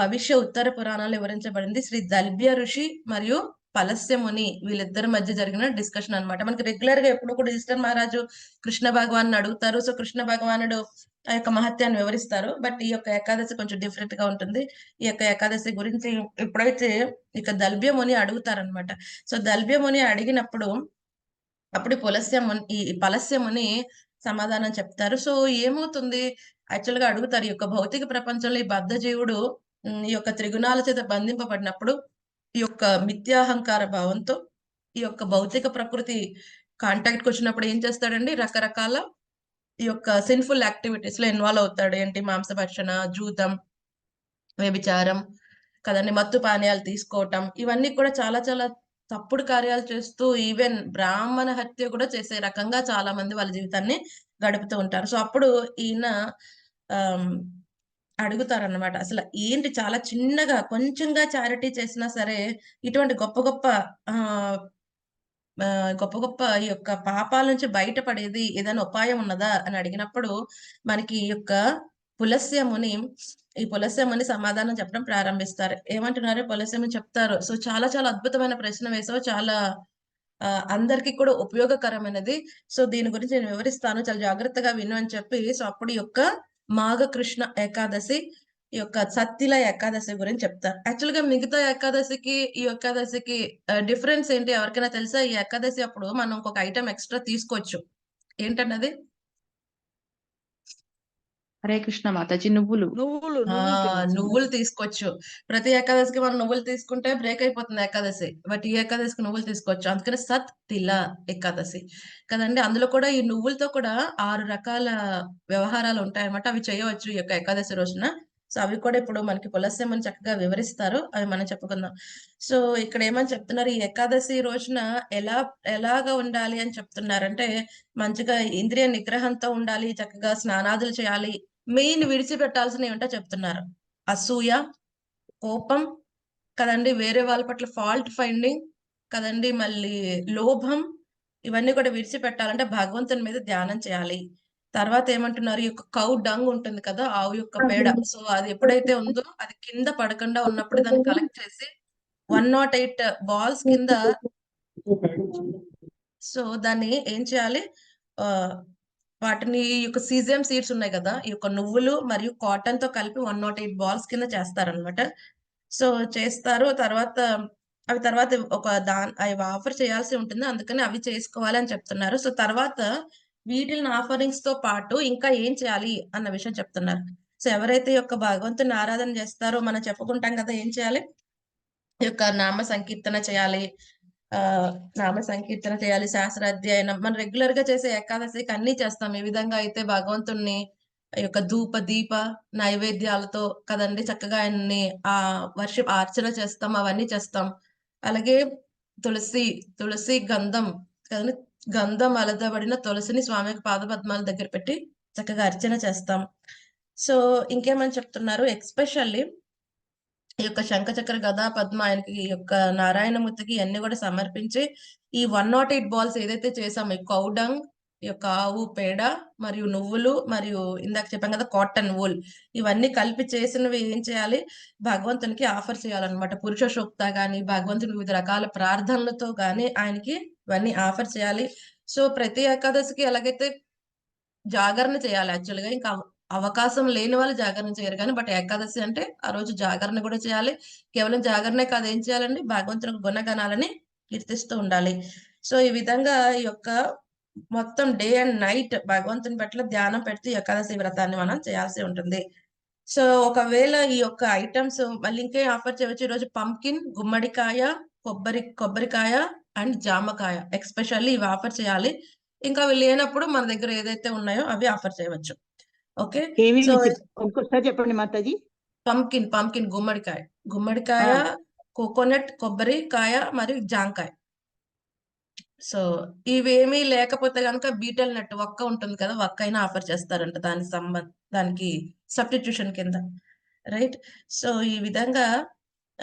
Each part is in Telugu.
భవిష్య ఉత్తర పురాణాలు వివరించబడింది. శ్రీ దల్భ్య ఋషి మరియు పలస్య ముని వీళ్ళిద్దరి మధ్య జరిగిన డిస్కషన్ అన్నమాట. మనకి రెగ్యులర్గా ఎప్పుడు కూడా యుధిష్ఠిర్ మహారాజు కృష్ణ భగవాన్ అడుగుతారు. సో కృష్ణ భగవానుడు ఆ యొక్క మహత్యాన్ని వివరిస్తారు. బట్ ఈ యొక్క ఏకాదశి కొంచెం డిఫరెంట్గా ఉంటుంది. ఈ యొక్క ఏకాదశి గురించి ఎప్పుడైతే ఇక దల్భ్యముని అడుగుతారనమాట సో దల్భ్యముని అడిగినప్పుడు అప్పుడు పులస్య ముని ఈ పలస్య ముని సమాధానం చెప్తారు. సో ఏమవుతుంది? యాక్చువల్గా అడుగుతారు. ఈ యొక్క భౌతిక ప్రపంచంలో ఈ బద్ధ జీవుడు ఈ యొక్క త్రిగుణాల చేత బంధింపబడినప్పుడు ఈ యొక్క మిథ్యాహంకార భావంతో ఈ యొక్క భౌతిక ప్రకృతి కాంటాక్ట్కి వచ్చినప్పుడు ఏం చేస్తాడండి? రకరకాల ఈ యొక్క సిన్ఫుల్ యాక్టివిటీస్లో ఇన్వాల్వ్ అవుతాడు. ఏంటి? మాంసభక్షణ జూతం వ్యభిచారం కదండి? మత్తు పానీయాలు తీసుకోవటం. ఇవన్నీ కూడా చాలా చాలా తప్పుడు కార్యాలు చేస్తూ ఈవెన్ బ్రాహ్మణ హత్య కూడా చేసే రకంగా చాలా మంది వాళ్ళ జీవితాన్ని గడుపుతూ ఉంటారు. సో అప్పుడు ఈయన అడుగుతారనమాట అడుగుతారన్నమాట. అసలు ఏంటి చాలా చిన్నగా కొంచెంగా చారిటీ చేసినా సరే ఇటువంటి గొప్ప గొప్ప గొప్ప గొప్ప ఈ యొక్క పాపాల నుంచి బయటపడేది ఏదైనా ఉపాయం ఉన్నదా అని అడిగినప్పుడు మనకి ఈ యొక్క పులస్యముని ఈ పులస్యముని సమాధానం చెప్పడం ప్రారంభిస్తారు. ఏమంటున్నారు? పులస్యముని చెప్తారు. సో చాలా చాలా అద్భుతమైన ప్రశ్న వేసావు చాలా అందరికీ కూడా ఉపయోగకరమైనది. సో దీని గురించి నేను వివరిస్తాను. చాలా జాగ్రత్తగా విను అని చెప్పి. సో అప్పుడు ఈ యొక్క మాఘ కృష్ణ ఏకాదశి ఈ యొక్క సత్తిల ఏకాదశి గురించి చెప్తారు. యాక్చువల్గా మిగతా ఏకాదశికి ఈ ఏకాదశికి డిఫరెన్స్ ఏంటి ఎవరికైనా తెలుసా? ఈ ఏకాదశి అప్పుడు మనం ఒక ఐటెం ఎక్స్ట్రా తీసుకోవచ్చు. ఏంటన్నది? హరే కృష్ణ మాతాజీ నువ్వులు. నువ్వులు నువ్వులు తీసుకోవచ్చు. ప్రతి ఏకాదశికి మనం నువ్వులు తీసుకుంటే బ్రేక్ అయిపోతుంది ఏకాదశి. బట్ ఈ ఏకాదశికి నువ్వులు తీసుకోవచ్చు. అందుకని సత్ తిల ఏకాదశి. కదండి? అందులో కూడా ఈ నువ్వులతో కూడా ఆరు రకాల వ్యవహారాలు ఉంటాయన్నమాట. అవి చేయవచ్చు ఈ యొక్క ఏకాదశి రోజున. సో అవి కూడా ఇప్పుడు మనకి పులస్యమని చక్కగా వివరిస్తారు. అవి మనం చెప్పుకుందాం. సో ఇక్కడ ఏమని చెప్తున్నారు? ఈ ఏకాదశి రోజున ఎలా ఎలాగా ఉండాలి అని చెప్తున్నారంటే మంచిగా ఇంద్రియ నిగ్రహంతో ఉండాలి చక్కగా స్నానాదులు చేయాలి మెయిన్ విడిచిపెట్టాల్సినవి ఏంటో చెప్తున్నారు. అసూయ కోపం కదండి వేరే వాళ్ళ పట్ల ఫాల్ట్ ఫైండింగ్ కదండి మళ్ళీ లోభం ఇవన్నీ కూడా విడిచిపెట్టాలంటే భగవంతుని మీద ధ్యానం చేయాలి. తర్వాత ఏమంటున్నారు? ఈ యొక్క కౌ డంగ్ ఉంటుంది కదా ఆవు యొక్క పేడ. సో అది ఎప్పుడైతే ఉందో అది కింద పడకుండా ఉన్నప్పుడు దాన్ని కలెక్ట్ చేసి వన్ నాట్ ఎయిట్ బాల్స్ కింద సో దాన్ని ఏం చేయాలి? ఆ వాటిని ఈ యొక్క సీజియం సీడ్స్ ఉన్నాయి కదా ఈ యొక్క నువ్వులు మరియు కాటన్తో కలిపి వన్ నాట్ ఎయిట్ బాల్స్ కింద చేస్తారనమాట సో చేస్తారు. తర్వాత అవి తర్వాత ఒక దా అవి ఆఫర్ చేయాల్సి ఉంటుంది. అందుకని అవి చేసుకోవాలి అని చెప్తున్నారు. సో తర్వాత వీటిని ఆఫరింగ్స్తో పాటు ఇంకా ఏం చేయాలి అన్న విషయం చెప్తున్నారు. సో ఎవరైతే యొక్క భగవంతుని ఆరాధన చేస్తారో మనం చెప్పుకుంటాం కదా ఏం చేయాలి? యొక్క నామ సంకీర్తన చేయాలి. ఆ నామ సంకీర్తన చేయాలి శాస్త్ర అధ్యయనం మనం రెగ్యులర్గా చేసే ఏకాదశికి అన్ని చేస్తాం. ఈ విధంగా అయితే భగవంతుణ్ణి ఈ యొక్క ధూప దీప నైవేద్యాలతో కదండి చక్కగా ఆయన్ని ఆ వర్ష ఆర్చన చేస్తాం అవన్నీ చేస్తాం. అలాగే తులసి తులసి గంధం కదండి గంధం అలదబడిన తులసిని స్వామికి పాదపద్మాల దగ్గర పెట్టి చక్కగా అర్చన చేస్తాం. సో ఇంకేమని చెప్తున్నారు? ఎక్స్పెషల్లీ ఈ యొక్క శంఖచక్ర గదా పద్మ ఆయనకి ఈ యొక్క నారాయణమూర్తికి ఇవన్నీ కూడా సమర్పించి ఈ వన్ నాట్ ఎయిట్ బాల్స్ ఏదైతే చేసామో ఈ కౌడంగ్ యొక్క ఆవు పేడ మరియు నువ్వులు మరియు ఇందాక చెప్పాం కదా కాటన్ వూల్ ఇవన్నీ కలిపి చేసినవి ఏం చేయాలి? భగవంతునికి ఆఫర్ చేయాలన్నమాట. పురుష సూక్త కానీ భగవంతుని వివిధ రకాల ప్రార్థనలతో కానీ ఆయనకి ఇవన్నీ ఆఫర్ చేయాలి. సో ప్రతి ఏకాదశికి ఎలాగైతే జాగరణ చేయాలి యాక్చువల్గా ఇంకా అవ- అవకాశం లేని వాళ్ళు జాగరణ చేయరు కానీ బట్ ఏకాదశి అంటే ఆ రోజు జాగరణ కూడా చేయాలి. కేవలం జాగరణే కాదు ఏం చేయాలండి? భగవంతుని గుణగణాలని కీర్తిస్తూ ఉండాలి. సో ఈ విధంగా ఈ యొక్క మొత్తం డే అండ్ నైట్ భగవంతుని పట్ల ధ్యానం పెడుతూ ఏకాదశి వ్రతాన్ని మనం చేయాల్సి ఉంటుంది. సో ఒకవేళ ఈ యొక్క ఐటమ్స్ మళ్ళీ ఇంకే ఆఫర్ చేయవచ్చు. ఈరోజు పంకిన్ గుమ్మడికాయ కొబ్బరి కొబ్బరికాయ అండ్ జామకాయ ఎక్స్పెషల్లీ ఇవి ఆఫర్ చేయాలి. ఇంకా అవి లేనప్పుడు మన దగ్గర ఏదైతే ఉన్నాయో అవి ఆఫర్ చేయవచ్చు. ఓకే? చెప్పండి మాతాజీ. పంకిన్ పంకిన్ గుమ్మడికాయ. గుమ్మడికాయ. కోకోనట్ కొబ్బరికాయ మరియు జాంకాయ. సో ఇవేమీ లేకపోతే కనుక బీటల్ నట్ వక్క ఉంటుంది కదా వక్క అయినా ఆఫర్ చేస్తారంట దాని సంబంధ దానికి సబ్స్టిట్యూషన్ కింద రైట్? సో ఈ విధంగా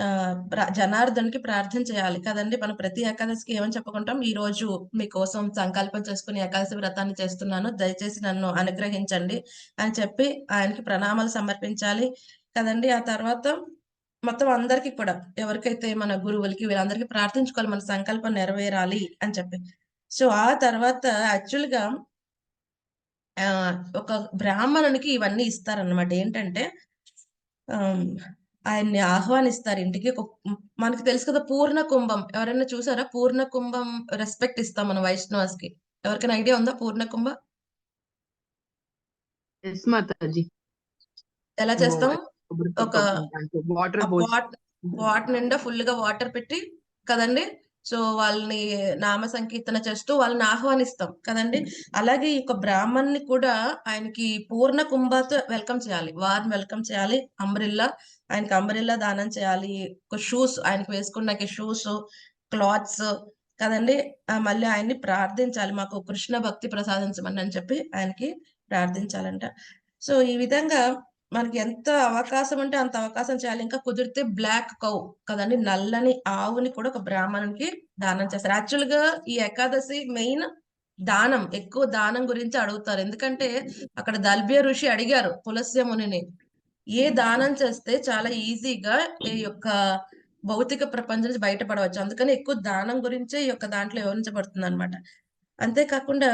ఆ ప్ర- జనార్దన్కి ప్రార్థన చేయాలి కదండి. మనం ప్రతి ఏకాదశికి ఏమని చెప్పుకుంటాం? ఈ రోజు మీకోసం సంకల్పం చేసుకుని ఏకాదశి వ్రతాన్ని చేస్తున్నాను. దయచేసి నన్ను అనుగ్రహించండి అని చెప్పి ఆయనకి ప్రణామాలు సమర్పించాలి కదండి. ఆ తర్వాత మొత్తం అందరికి కూడా ఎవరికైతే మన గురువులకి వీళ్ళందరికీ ప్రార్థించుకోవాలి మన సంకల్పం నెరవేరాలి అని చెప్పి. సో ఆ తర్వాత యాక్చువల్గా ఆ ఒక బ్రాహ్మణునికి ఇవన్నీ ఇస్తారన్నమాట. ఏంటంటే ఆయన్ని ఆహ్వానిస్తారు ఇంటికి. ఒక మనకి తెలుసు కదా పూర్ణ కుంభం. ఎవరైనా చూసారా? పూర్ణ కుంభం రెస్పెక్ట్ ఇస్తాం మన వైష్ణవస్కి ఎవరికైనా ఐడియా ఉందా పూర్ణ కుంభ? ఎలా చేస్తాం? ఒక వాటర్ వాట్ వాట్ నిండా ఫుల్గా వాటర్ పెట్టి కదండి సో వాళ్ళని నామ సంకీర్తన చేస్తూ వాళ్ళని ఆహ్వానిస్తాం కదండి. అలాగే ఈ యొక్క బ్రాహ్మణ్ని కూడా ఆయనకి పూర్ణ కుంభతో వెల్కమ్ చేయాలి వారిని వెల్కమ్ చేయాలి అంబ్రిల్లా ఆయనకి అంబ్రిల్లా దానం చేయాలి ఒక షూస్ ఆయనకి వేసుకున్నాక షూస్ క్లాత్స్ కదండి మళ్ళీ ఆయన్ని ప్రార్థించాలి మాకు కృష్ణ భక్తి ప్రసాదించమని అని చెప్పి ఆయనకి ప్రార్థించాలంట. సో ఈ విధంగా మనకి ఎంత అవకాశం అంటే అంత అవకాశం చేయాలి. ఇంకా కుదిరితే బ్లాక్ కౌ కదండి నల్లని ఆవుని కూడా ఒక బ్రాహ్మణునికి దానం చేస్తారు. యాక్చువల్గా ఈ ఏకాదశి మెయిన్ దానం ఎక్కువ దానం గురించి అడుగుతారు. ఎందుకంటే అక్కడ దల్భ్య ఋషి అడిగారు పులస్య మునిని ఏ దానం చేస్తే చాలా ఈజీగా ఈ యొక్క భౌతిక ప్రపంచం నుంచి బయటపడవచ్చు? అందుకని ఎక్కువ దానం గురించే ఈ యొక్క దాంట్లో వివరించబడుతుంది అనమాట అంతేకాకుండా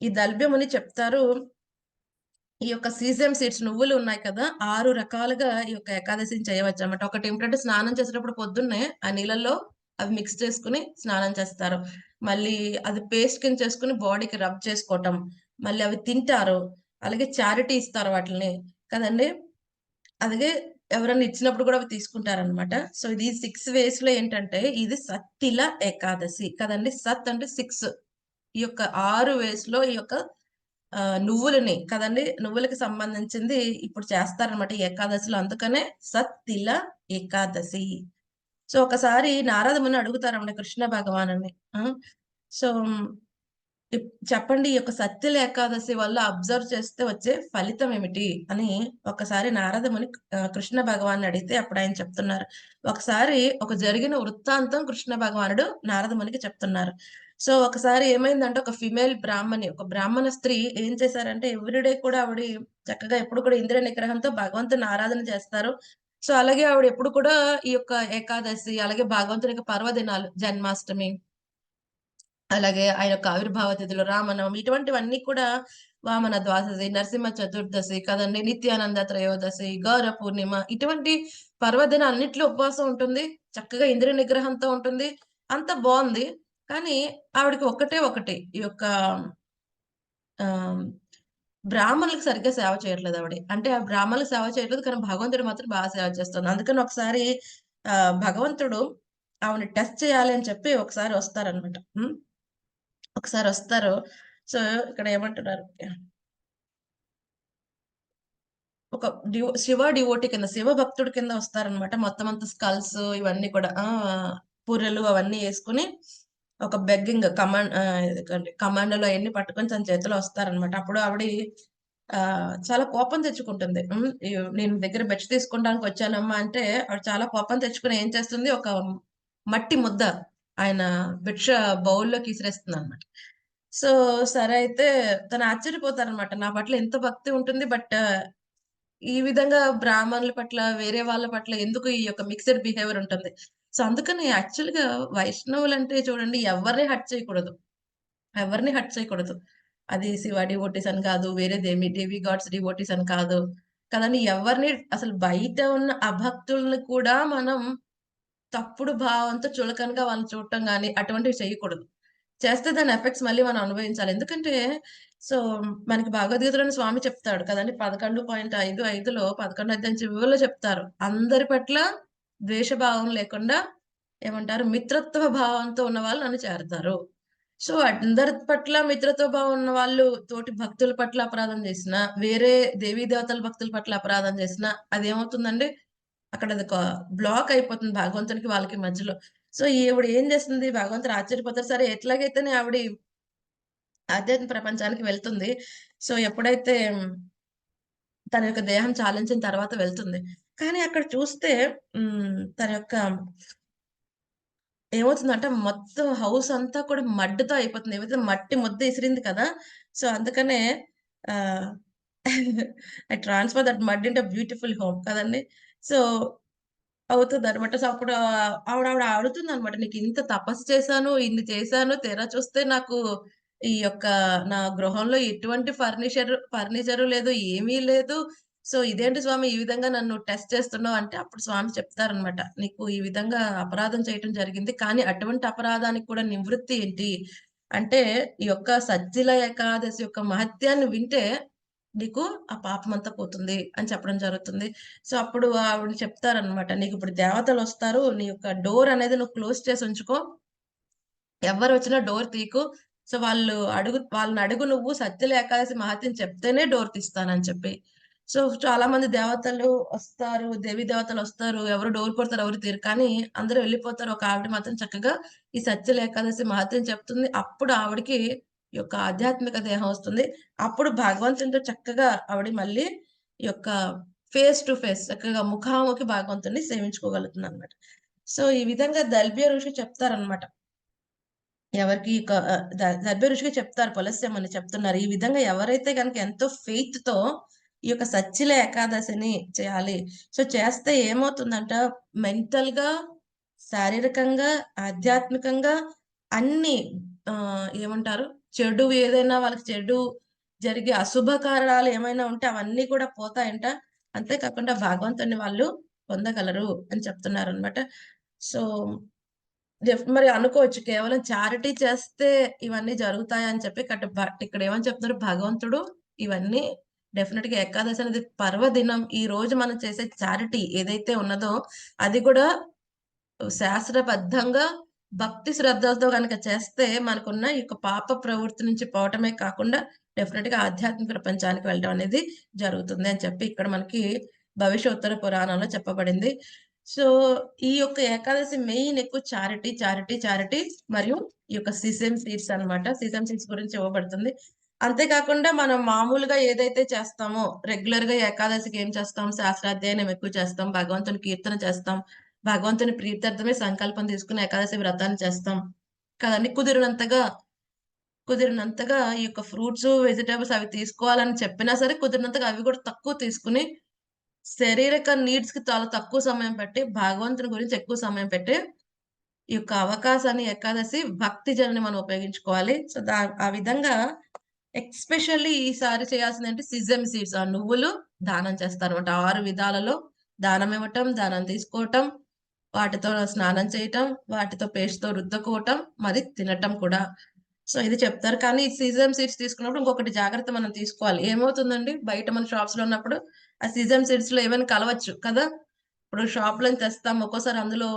ఈ దల్భ్యముని చెప్తారు ఈ యొక్క సీజమ్ సీడ్స్ నువ్వులు ఉన్నాయి కదా ఆరు రకాలుగా ఈ యొక్క ఏకాదశిని చేయవచ్చు అన్నమాట. ఒకటి ఏమిటంటే స్నానం చేసేటప్పుడు పొద్దున్నే ఆ నీళ్ళల్లో అవి మిక్స్ చేసుకుని స్నానం చేస్తారు. మళ్ళీ అది పేస్ట్ కింద చేసుకుని బాడీకి రబ్ చేసుకోవటం. మళ్ళీ అవి తింటారు. అలాగే చారిటీ ఇస్తారు వాటిని కదండి? అలాగే ఎవరైనా ఇచ్చినప్పుడు కూడా అవి తీసుకుంటారనమాట సో ఇది సిక్స్ వేస్లో ఏంటంటే ఇది సత్తిల ఏకాదశి. కదండి? సత్ అంటే సిక్స్ ఈ యొక్క ఆరు వేస్లో ఈ యొక్క నువ్వులని కదండి నువ్వులకి సంబంధించింది ఇప్పుడు చేస్తారనమాట ఈ ఏకాదశిలో. అందుకనే సత్తిల ఏకాదశి. సో ఒకసారి నారదముని అడుగుతారన్నమాట కృష్ణ భగవానుని. సో చెప్పండి ఈ యొక్క సత్యుల ఏకాదశి వల్ల అబ్జర్వ్ చేస్తే వచ్చే ఫలితం ఏమిటి అని ఒకసారి నారదముని కృష్ణ భగవాన్ అడిగితే అప్పుడు ఆయన చెప్తున్నారు. ఒకసారి ఒక జరిగిన వృత్తాంతం కృష్ణ భగవానుడు నారదమునికి చెప్తున్నారు. సో ఒకసారి ఏమైందంటే ఒక ఫిమేల్ బ్రాహ్మణి ఒక బ్రాహ్మణ స్త్రీ ఏం చేశారంటే ఎవ్రీడే కూడా ఆవిడ చక్కగా ఎప్పుడు కూడా ఇంద్రియ నిగ్రహంతో భగవంతుని ఆరాధన చేస్తారు. సో అలాగే ఆవిడ ఎప్పుడు కూడా ఈ యొక్క ఏకాదశి అలాగే భగవంతుని యొక్క పర్వదినాలు జన్మాష్టమి అలాగే ఆయన యొక్క ఆవిర్భావ తిథులు రామనవమి ఇటువంటివన్నీ కూడా వామన ద్వాదశి నరసింహ చతుర్దశి కదండి నిత్యానంద త్రయోదశి గౌర పూర్ణిమ ఇటువంటి పర్వదినాలన్నిట్లో ఉపవాసం ఉంటుంది. చక్కగా ఇంద్రియ నిగ్రహంతో ఉంటుంది. అంత బాగుంది. కానీ ఆవిడకి ఒక్కటే ఒకటి. ఈ యొక్క ఆ బ్రాహ్మణులకు సరిగ్గా సేవ చేయట్లేదు ఆవిడ. అంటే ఆ బ్రాహ్మణులకు సేవ చేయట్లేదు కానీ భగవంతుడు మాత్రం బాగా సేవ చేస్తుంది అందుకని ఒకసారి ఆ భగవంతుడు ఆవిడ టెస్ట్ చేయాలి అని చెప్పి ఒకసారి వస్తారనమాట. ఒకసారి వస్తారు. సో ఇక్కడ ఏమంటున్నారు? ఒక డివో శివ డివోటి కింద శివ భక్తుడి కింద వస్తారనమాట. మొత్తం అంత స్కల్స్ ఇవన్నీ కూడా ఆ అవన్నీ వేసుకుని ఒక బెగ్గింగ్ కమాండ్ కమాండలో అవన్నీ పట్టుకొని తన చేతిలో వస్తారనమాట అప్పుడు ఆవిడ చాలా కోపం తెచ్చుకుంటుంది. నేను దగ్గర బెచ్ తీసుకుంటానికి వచ్చానమ్మా అంటే ఆవిడ చాలా కోపం తెచ్చుకుని ఏం చేస్తుంది? ఒక మట్టి ముద్ద ఆయన భిక్ష బౌల్లోకి విసిరేస్తుంది అనమాట సో సరే అయితే తను ఆశ్చర్యపోతారనమాట నా పట్ల ఎంత భక్తి ఉంటుంది బట్ ఈ విధంగా బ్రాహ్మణుల పట్ల వేరే వాళ్ళ పట్ల ఎందుకు ఈ యొక్క మిక్స్డ్ బిహేవియర్ ఉంటుంది? సో అందుకని యాక్చువల్గా వైష్ణవులు అంటే చూడండి ఎవరిని హట్ చేయకూడదు. ఎవరిని హట్ చేయకూడదు. అది శివ డివోటీస్ అని కాదు వేరే దేవి దేవి గాడ్స్ డివోటీస్ అని కాదు కదండి. ఎవరిని అసలు బయట ఉన్న అభక్తుల్ని కూడా మనం తప్పుడు భావంతో చులకనగా వాళ్ళని చూడటం కానీ అటువంటివి చేయకూడదు. చేస్తే దాని ఎఫెక్ట్స్ మళ్ళీ మనం అనుభవించాలి. ఎందుకంటే సో మనకి భగవద్గీతలోని స్వామి చెప్తాడు కదండి పదకొండు పాయింట్ ఐదు ఐదులో పదకొండు అధ్యాయం చివరిలో చెప్తారు. అందరి పట్ల ద్వేషభావం లేకుండా ఏమంటారు? మిత్రత్వ భావంతో ఉన్న వాళ్ళు నన్ను చేరతారు. సో అందరి పట్ల మిత్రత్వ భావం ఉన్న వాళ్ళు తోటి భక్తుల పట్ల అపరాధం చేసిన వేరే దేవీ దేవతల భక్తుల పట్ల అపరాధం చేసిన అది ఏమవుతుందండి అక్కడ అది ఒక బ్లాక్ అయిపోతుంది భగవంతునికి వాళ్ళకి మధ్యలో. సో ఈవిడ ఏం చేస్తుంది? భగవంతుడు ఆశ్చర్యపోతారు సరే ఎట్లాగైతేనే ఆవిడ ఆధ్యాత్మిక ప్రపంచానికి వెళ్తుంది. సో ఎప్పుడైతే తన యొక్క దేహం చాలించిన తర్వాత వెళ్తుంది. కానీ అక్కడ చూస్తే తన యొక్క ఏమవుతుందంటే మొత్తం హౌస్ అంతా కూడా మడ్డుతో అయిపోతుంది. ఏమైతే మట్టి ముద్ద ఇసిరింది కదా సో అందుకనే I transfer that mud into beautiful home కదండి. సో అవుతుందనమాట. సో, అప్పుడు ఆవిడ ఆవిడ ఆడుతుంది అనమాట "నీకు ఇంత తపస్సు చేశాను, ఇన్ని చేశాను, తెరా చూస్తే నాకు ఈ యొక్క నా గృహంలో ఎటువంటి ఫర్నిచర్ ఫర్నిచర్ లేదు, ఏమీ లేదు. సో, ఇదేంటి స్వామి ఈ విధంగా నన్ను టెస్ట్ చేస్తున్నావు" అంటే అప్పుడు స్వామి చెప్తారనమాట. "నీకు ఈ విధంగా అపరాధం చేయటం జరిగింది. కానీ అటువంటి అపరాధానికి కూడా నివృత్తి ఏంటి? అంటే ఈ యొక్క సజ్జిల ఏకాదశి యొక్క మహత్యాన్ని వింటే నీకు ఆ పాపం అంతా పోతుంది" అని చెప్పడం జరుగుతుంది. సో, అప్పుడు ఆవిడ చెప్తారనమాట. దేవతలు వస్తారు నీ యొక్క డోర్ అనేది నువ్వు క్లోజ్ చేసి ఉంచుకో. ఎవరు వచ్చినా డోర్ తీకు సో, వాళ్ళు అడుగు వాళ్ళని అడుగు నువ్వు సత్యల ఏకాదశి మహత్యం చెప్తేనే డోర్ తీస్తానని" చెప్పి. సో, చాలా మంది దేవతలు వస్తారు, దేవీ దేవతలొస్తారు. ఎవరు డోర్ కొడతారు, ఎవరు తీరు కానీ అందరూ వెళ్ళిపోతారు. ఒక ఆవిడ మాత్రం చక్కగా ఈ సత్యల ఏకాదశి మహత్యం చెప్తుంది. అప్పుడు ఆవిడకి ఈ యొక్క ఆధ్యాత్మిక దేహం వస్తుంది. అప్పుడు భగవంతునితో చక్కగా ఆవిడ మళ్ళీ ఈ యొక్క ఫేస్ టు ఫేస్ చక్కగా ముఖాముఖి భగవంతుని సేవించుకోగలుగుతుంది అనమాట సో, ఈ విధంగా దల్బియ ఋషి చెప్తారనమాట. ఎవరికి క ఆహ్, ద దల్బియ చెప్తారు చెప్తున్నారు. ఈ విధంగా ఎవరైతే కనుక ఎంతో ఫెయిత్‌తో ఈ యొక్క సచ్చిల ఏకాదశిని చేయాలి. సో, చేస్తే ఏమవుతుందంట మెంటల్గా శారీరకంగా, ఆధ్యాత్మికంగా అన్ని ఆ ఏమంటారు? చెడు ఏదైనా వాళ్ళకి చెడు జరిగే అశుభ కారణాలు ఏమైనా ఉంటే అవన్నీ కూడా పోతాయంట. అంతే కాకుండా వాళ్ళు పొందగలరు అని చెప్తున్నారు అనమాట సో, మరి అనుకోవచ్చు కేవలం చారిటీ చేస్తే ఇవన్నీ జరుగుతాయని చెప్పి బట్ ఇక్కడ ఏమని చెప్తున్నారు భగవంతుడు ఇవన్నీ డెఫినెట్గా ఏకాదశి అనేది పర్వదినం. ఈ రోజు మనం చేసే చారిటీ ఏదైతే ఉన్నదో అది కూడా శాస్త్రబద్ధంగా భక్తి శ్రద్ధలతో కనుక చేస్తే మనకున్న ఈ యొక్క పాప ప్రవృత్తి నుంచి పోవటమే కాకుండా డెఫినెట్గా ఆధ్యాత్మిక ప్రపంచానికి వెళ్ళడం అనేది జరుగుతుంది అని చెప్పి ఇక్కడ మనకి భవిష్యోత్తర పురాణంలో చెప్పబడింది. సో, ఈ యొక్క ఏకాదశి మెయిన్ ఎక్కువ చారిటీ, చారిటీ, చారిటీ మరియు ఈ యొక్క సిసెమ్ సీడ్స్ అన్నమాట. సిసెమ్ సీడ్స్ గురించి ఇవ్వబడుతుంది. అంతే కాకుండా మనం మామూలుగా ఏదైతే చేస్తామో రెగ్యులర్గా ఏకాదశికి ఏం చేస్తాం? శాస్త్రాధ్యయనం ఎక్కువ చేస్తాం. భగవంతుని కీర్తన చేస్తాం. భగవంతుని ప్రీత్యర్థమే సంకల్పం తీసుకొని ఏకాదశి వ్రతాన్ని చేస్తాం. కదండి కుదిరినంతగా కుదిరినంతగా ఈ యొక్క ఫ్రూట్స్, వెజిటేబుల్స్ అవి తీసుకోవాలని చెప్పినా సరే కుదిరినంతగా అవి కూడా తక్కువ తీసుకొని శారీరక నీడ్స్కి చాలా తక్కువ సమయం పెట్టి భగవంతుని గురించి ఎక్కువ సమయం పెట్టి ఈ యొక్క అవకాశాన్ని ఏకాదశి భక్తి జనని మనం ఉపయోగించుకోవాలి. సో, దా ఆ విధంగా ఎక్స్పెషల్లీ ఈసారి చేయాల్సిందేంటి సిజమ్ సీడ్స్ ఆ నువ్వులు దానం చేస్తారన్నమాట. 6 విధాలలో దానం ఇవ్వటం, దానం తీసుకోవటం, వాటితో స్నానం చేయటం, వాటితో పేస్ట్‌తో రుద్దుకోవటం, మరి తినటం కూడా. సో, ఇది చెప్తారు. కానీ ఈ సీడ్స్ తీసుకున్నప్పుడు ఇంకొకటి జాగ్రత్త మనం తీసుకోవాలి. ఏమవుతుందండి బయట మన షాప్స్‌లో ఉన్నప్పుడు ఆ సీజన్ సీడ్స్లో ఏమైనా కలవచ్చు కదా! ఇప్పుడు షాప్లో తెస్తాం. ఒక్కోసారి అందులో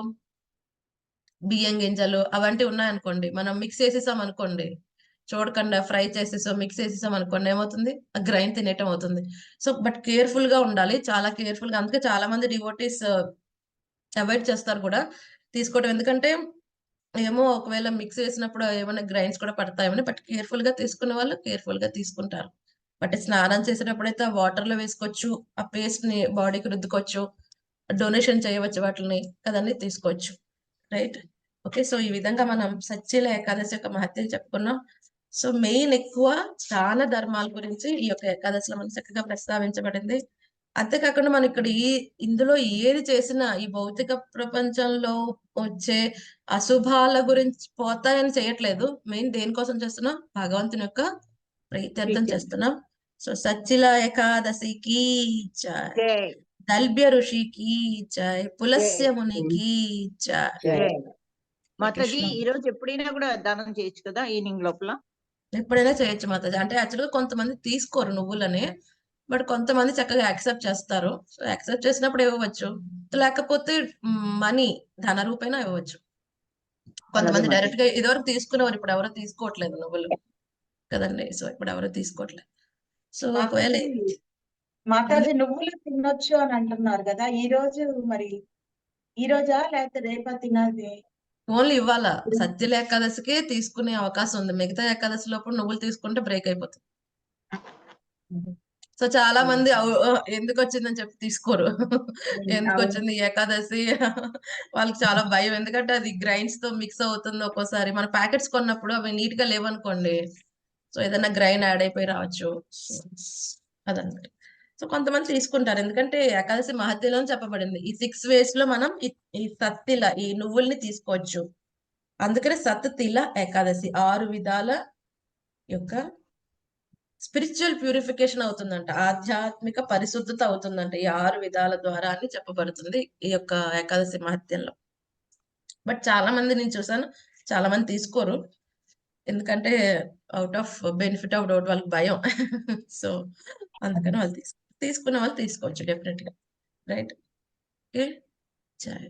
బియ్యం గింజలు అవంటివి ఉన్నాయనుకోండి. మనం మిక్స్ చేసేసామనుకోండి. చూడకుండా ఫ్రై చేసేసో, మిక్స్ చేసేసామనుకోండి ఏమవుతుంది? ఆ గ్రైండ్ తినేయటం అవుతుంది. సో, బట్ కేర్ఫుల్గా ఉండాలి. చాలా కేర్‌ఫుల్‌గా అందుకే చాలా మంది డివోటీస్ అవాయిడ్ uh, చేస్తారు కూడా తీసుకోవడం. ఎందుకంటే ఏమో ఒకవేళ మిక్స్ చేసినప్పుడు ఏమైనా గ్రైండ్స్ కూడా పడతాయని బట్ కేర్ఫుల్గా తీసుకునే వాళ్ళు కేర్ఫుల్గా తీసుకుంటారు. బట్ స్నానం చేసేటప్పుడు అయితే ఆ వాటర్‌లో వేసుకోవచ్చు. ఆ పేస్ట్ని బాడీకి రుద్దుకోవచ్చు. డొనేషన్ చేయవచ్చు వాటిని కదండీ! తీసుకోవచ్చు. రైట్. ఓకే. సో, ఈ విధంగా మనం సచ్ఛీల ఏకాదశి యొక్క మహత్యం చెప్పుకున్నాం. సో, మెయిన్ ఎక్కువ దాన ధర్మాల గురించి ఈ యొక్క ఏకాదశిలో మనం చక్కగా ప్రస్తావించబడింది. అంతే కాకుండా మనం ఇక్కడ ఈ ఇందులో ఏది చేసినా ఈ భౌతిక ప్రపంచంలో వచ్చే అశుభాల గురించి పోతాయని చేయట్లేదు. మెయిన్ దేనికోసం చేస్తున్నాం? భగవంతుని యొక్క ప్రీత్యర్థం. చేస్తున్నాం. సో, సచ్ఛిల ఏకాదశికి జై. జై. దల్భ్య ఋషికి జై. పులస్య మునికి జై. జై. మాతాజీ. ఈ రోజు ఎప్పుడైనా కూడా దానం చేయొచ్చు కదా ఈవినింగ్ లోపల? ఎప్పుడైనా చేయొచ్చు మాతాజీ. అంటే యాక్చువల్‌గా కొంతమంది తీసుకోరు నువ్వులని. బట్ కొంతమంది చక్కగా యాక్సెప్ట్ చేస్తారు. సో, యాక్సెప్ట్ చేసినప్పుడు ఇవ్వవచ్చు. లేకపోతే మనీ ధన రూపేణా ఇవ్వవచ్చు. కొంతమంది మాతాజీ. డైరెక్ట్‌గా ఇదివరకు తీసుకునేవారు. ఇప్పుడు ఎవరు తీసుకోవట్లేదు నువ్వులు. కదండీ! సో, ఇప్పుడు ఎవరు తీసుకోవట్లేదు. సో, ఒకవేళ మాతాజీ నువ్వులు తినొచ్చు అని అంటున్నారు కదా ఈ రోజు మరి ఈ రోజా లేకపోతే రేపా తినాలి ఓన్లీ ఇవ్వాల. సత్యల ఏకాదశికే తీసుకునే అవకాశం ఉంది. మిగతా ఏకాదశి లోపు నువ్వులు తీసుకుంటే బ్రేక్ అయిపోతుంది. సో, చాలా మంది అవ్ ఆహ్, ఎందుకొచ్చిందని చెప్పి తీసుకోరు. అవును. ఎందుకొచ్చింది ఈ ఏకాదశి వాళ్ళకి చాలా భయం. ఎందుకంటే అది గ్రైన్స్‌తో మిక్స్ అవుతుంది ఒక్కోసారి. మన ప్యాకెట్స్ కొన్నప్పుడు అవి నీట్‌గా లేవనుకోండి. సో, ఏదైనా గ్రైన్ యాడ్ అయిపోయి రావచ్చు. అదనమాట. సో కొంతమంది తీసుకుంటారు. ఎందుకంటే ఏకాదశి మహత్యలో చెప్పబడింది. ఈ సిక్స్ వేస్లో మనం ఈ ఈ సత్తిల ఈ నువ్వుల్ని తీసుకోవచ్చు. అందుకనే సత్ తిల ఏకాదశి. ఆరు విధాల యొక్క స్పిరిచువల్ ప్యూరిఫికేషన్ అవుతుందంట. ఆధ్యాత్మిక పరిశుద్ధత అవుతుందంట ఈ ఆరు విధాల ద్వారా అని చెప్పబడుతుంది ఈ యొక్క ఏకాదశి మహత్యంలో. బట్ చాలా మంది నేను చూసాను చాలా మంది తీసుకోరు. ఎందుకంటే out of benefit of doubt వాళ్ళకి భయం. సో అందుకని వాళ్ళు తీసుకు తీసుకున్న వాళ్ళు తీసుకోవచ్చు డెఫినెట్గా రైట్ ఓకే చాయ్